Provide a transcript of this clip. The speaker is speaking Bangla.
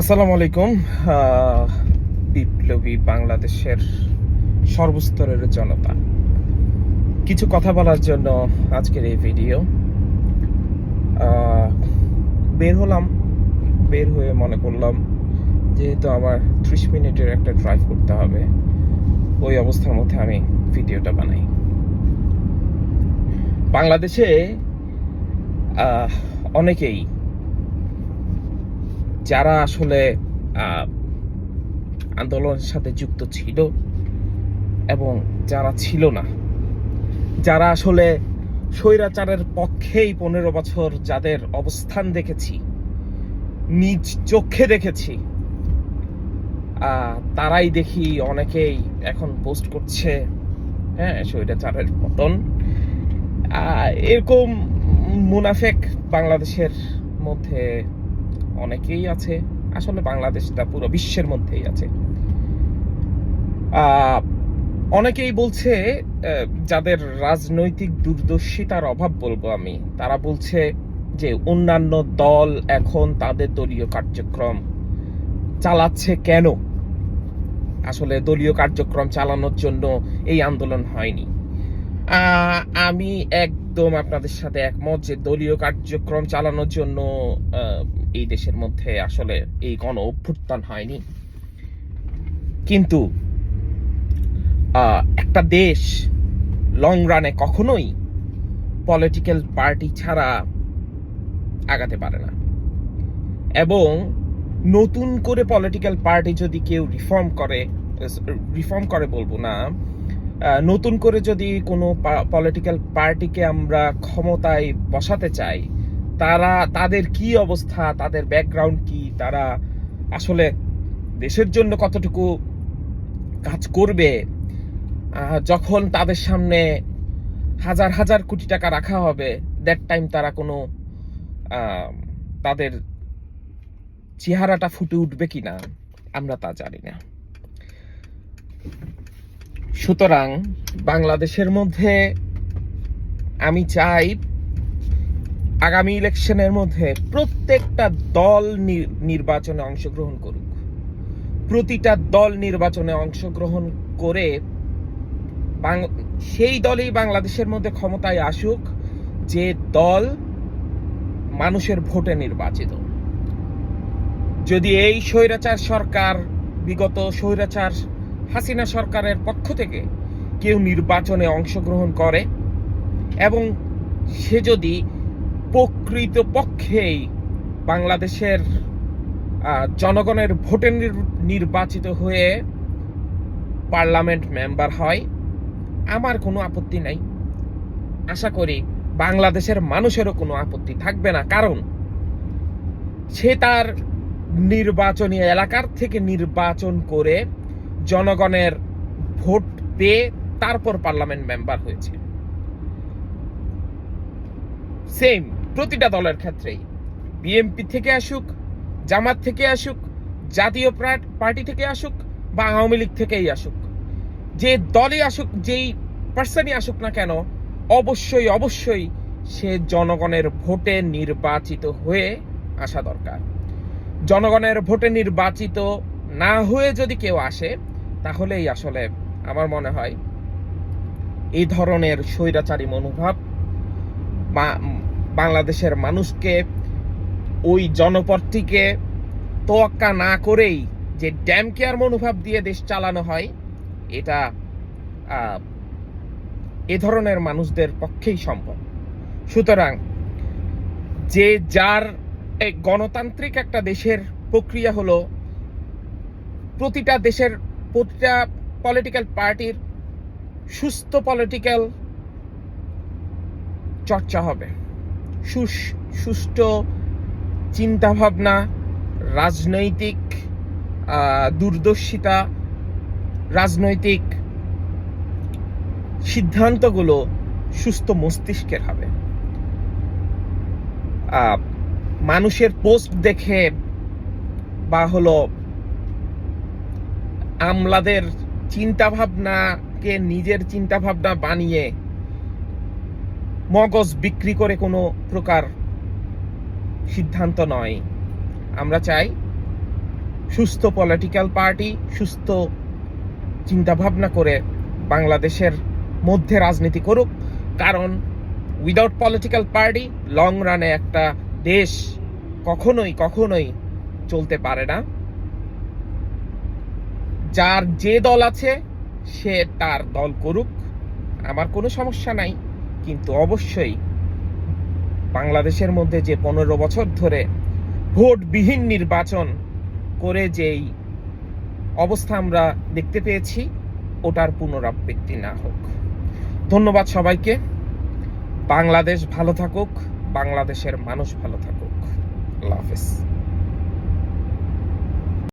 আসসালামু আলাইকুম। বিপ্লবী বাংলাদেশের সর্বস্তরের জনতা। কিছু কথা বলার জন্য আজকের এই ভিডিও। বের হলাম, বের হয়ে মনে করলাম, যেহেতু আমার ত্রিশ মিনিটের একটা ড্রাইভ করতে হবে, ওই অবস্থার মধ্যে আমি ভিডিওটা বানাই। বাংলাদেশে অনেকেই যারা আসলে আন্দোলনের সাথে যুক্ত ছিল এবং যারা ছিল না, যারা আসলে স্বৈরাচারের পক্ষেই পনেরো বছর যাদের অবস্থান দেখেছি, নিজ চোখে দেখেছি তারাই দেখি অনেকেই এখন পোস্ট করছে হ্যাঁ স্বৈরাচারের পতন। এরকম মুনাফেক বাংলাদেশের মধ্যে অনেকেই আছে। আসলে বাংলাদেশটা পুরো বিশ্বের মধ্যেই আছে। অনেকেই বলছে যাদের রাজনৈতিক দূরদর্শিতার অভাব বলব আমি। তারা বলছে যে অন্যান্য দল এখন তাদের দলীয় কার্যক্রম চালাচ্ছে কেন? আসলে দলীয় কার্যক্রম চালানোর জন্য এই আন্দোলন হয়নি। আমি একদম আপনাদের সাথে একমত যে দলীয় কার্যক্রম চালানোর জন্য এই দেশের মধ্যে আসলে এই গণ অভ্যুত্থান হয়নি। কিন্তু একটা দেশ লং রানে কখনোই পলিটিক্যাল পার্টি ছাড়া আগাতে পারে না। এবং নতুন করে পলিটিক্যাল পার্টি যদি কেউ রিফর্ম করে রিফর্ম করে বলব না নতুন করে যদি কোনো পলিটিক্যাল পার্টিকে আমরা ক্ষমতায় বসাতে চাই, তারা, তাদের কি অবস্থা, তাদের ব্যাকগ্রাউন্ড কি, তারা আসলে দেশের জন্য কতটুকু কাজ করবে? যখন তাদের সামনে হাজার হাজার কোটি টাকা রাখা হবে দ্যাট টাইম তারা কোনো তাদের চেহারাটা ফুটে উঠবে কিনা, আমরা তা জানি না। সুতরাং বাংলাদেশের মধ্যে আমি চাই আগামী ইলেকশনের মধ্যে প্রত্যেকটা দল নির্বাচনে অংশগ্রহণ করুক। প্রতিটা দল নির্বাচনে অংশগ্রহণ করে সেই দলই বাংলাদেশের মধ্যে ক্ষমতায় আসুক যে দল মানুষের ভোটে নির্বাচিত। যদি এই স্বৈরাচার সরকার, বিগত স্বৈরাচার হাসিনা সরকারের পক্ষ থেকে কেউ নির্বাচনে অংশগ্রহণ করে এবং সে যদি প্রকৃত পক্ষেই বাংলাদেশের জনগণের ভোটে নির- নির্বাচিত হয়ে পার্লামেন্ট মেম্বার হয়, আমার কোনো আপত্তি নাই। আশা করি বাংলাদেশের মানুষেরও কোনো আপত্তি থাকবে না, কারণ সে তার নির্বাচনী এলাকার থেকে নির্বাচন করে জনগণের ভোট পেয়ে তারপর পার্লামেন্ট মেম্বার হয়েছে সেম প্রতিটা দলের ক্ষেত্রেই। বিএমপি থেকে আসুক, জামাত থেকে আসুক, জাতীয় প্রা- পার্টি থেকে আসুক বা আওয়ামী লীগ থেকেই আসুক, যে দলই আসুক, যেই পার্সনই আসুক না কেন, অবশ্যই অবশ্যই সে জনগণের ভোটে নির্বাচিত হয়ে আসা দরকার। জনগণের ভোটে নির্বাচিত না হয়ে যদি কেউ আসে তাহলেই আসলে আমার মনে হয় এই ধরনের স্বৈরাচারী মনোভাব বা- বাংলাদেশের মানুষকে ওই জনপদটিকে তোয়াক্কা না করেই যে ড্যাম কেয়ার মনোভাব দিয়ে দেশ চালানো হয়, এটা এ ধরনের মানুষদের পক্ষেই সম্ভব। সুতরাং যে যার গণতান্ত্রিক একটা দেশের প্রক্রিয়া হলো, প্রতিটা দেশের প্রতিটা পলিটিক্যাল পার্টির সুস্থ পলিটিক্যাল চর্চা হবে। সুষ্ঠু চিন্তাভাবনা, রাজনৈতিক দূরদর্শিতা রাজনৈতিক সিদ্ধান্তগুলো সুস্থ মস্তিষ্কের হবে। মানুষের পোস্ট দেখে বা হলো আমলাদের চিন্তা ভাবনাকে নিজের চিন্তা ভাবনা বানিয়ে মগজ বিক্রি করে কোনো প্রকার সিদ্ধান্ত নয়। আমরা চাই সুস্থ পলিটিক্যাল পার্টি সুস্থ চিন্তা ভাবনা করে বাংলাদেশের মধ্যে রাজনীতি করুক, কারণ উইদাউট পলিটিক্যাল পার্টি লং রানে একটা দেশ কখনোই কখনোই চলতে পারে না। যার যে দল আছে, সে তার দল করুক, আমার কোনো সমস্যা নাই। কিন্তু অবশ্যই বাংলাদেশের মধ্যে যে পনেরো বছর ধরে ভোটবিহীন নির্বাচন করে যেই অবস্থা আমরা দেখতে পেয়েছি, ওটার পুনরাবৃত্তি না হোক। ধন্যবাদ সবাইকে। বাংলাদেশ ভালো থাকুক, বাংলাদেশের মানুষ ভালো থাকুক। আল্লাহ হাফেজ।